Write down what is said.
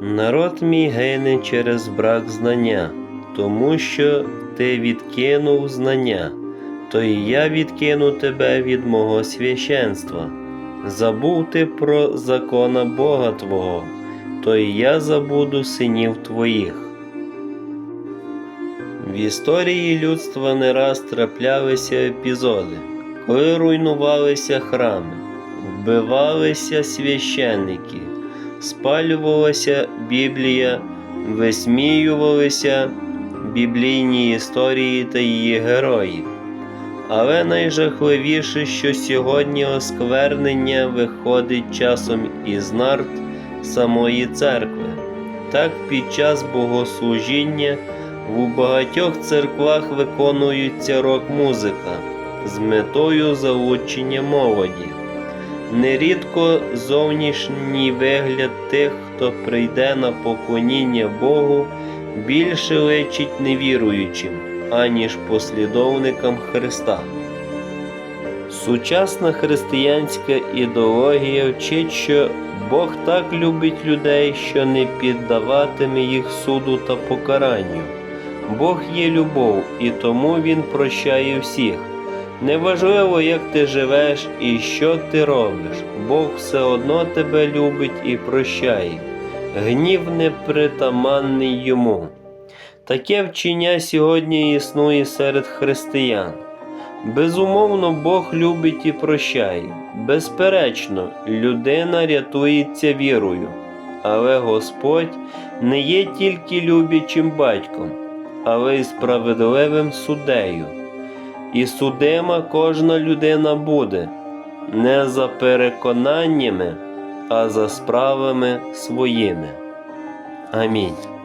Народ мій гине через брак знання, тому що ти відкинув знання, то і я відкину тебе від мого священства. Забув ти про закона Бога Твого, то і я забуду синів твоїх. В історії людства не раз траплялися епізоди, коли руйнувалися храми, вбивалися священники, спалювалася Біблія, висміювалися біблійні історії та її герої. Але найжахливіше, що сьогодні осквернення виходить часом із нарт самої церкви. Так під час богослужіння у багатьох церквах виконується рок-музика з метою залучення молоді. Нерідко зовнішній вигляд тих, хто прийде на поклоніння Богу, більше личить невіруючим, аніж послідовникам Христа. Сучасна християнська ідеологія вчить, що Бог так любить людей, що не піддаватиме їх суду та покаранню. Бог є любов, і тому Він прощає всіх. Неважливо, як ти живеш і що ти робиш, Бог все одно тебе любить і прощає. Гнів непритаманний йому. Таке вчення сьогодні існує серед християн. Безумовно, Бог любить і прощає. Безперечно, людина рятується вірою. Але Господь не є тільки любячим батьком, але й справедливим суддею. І судима кожна людина буде не за переконаннями, а за справами своїми. Амінь.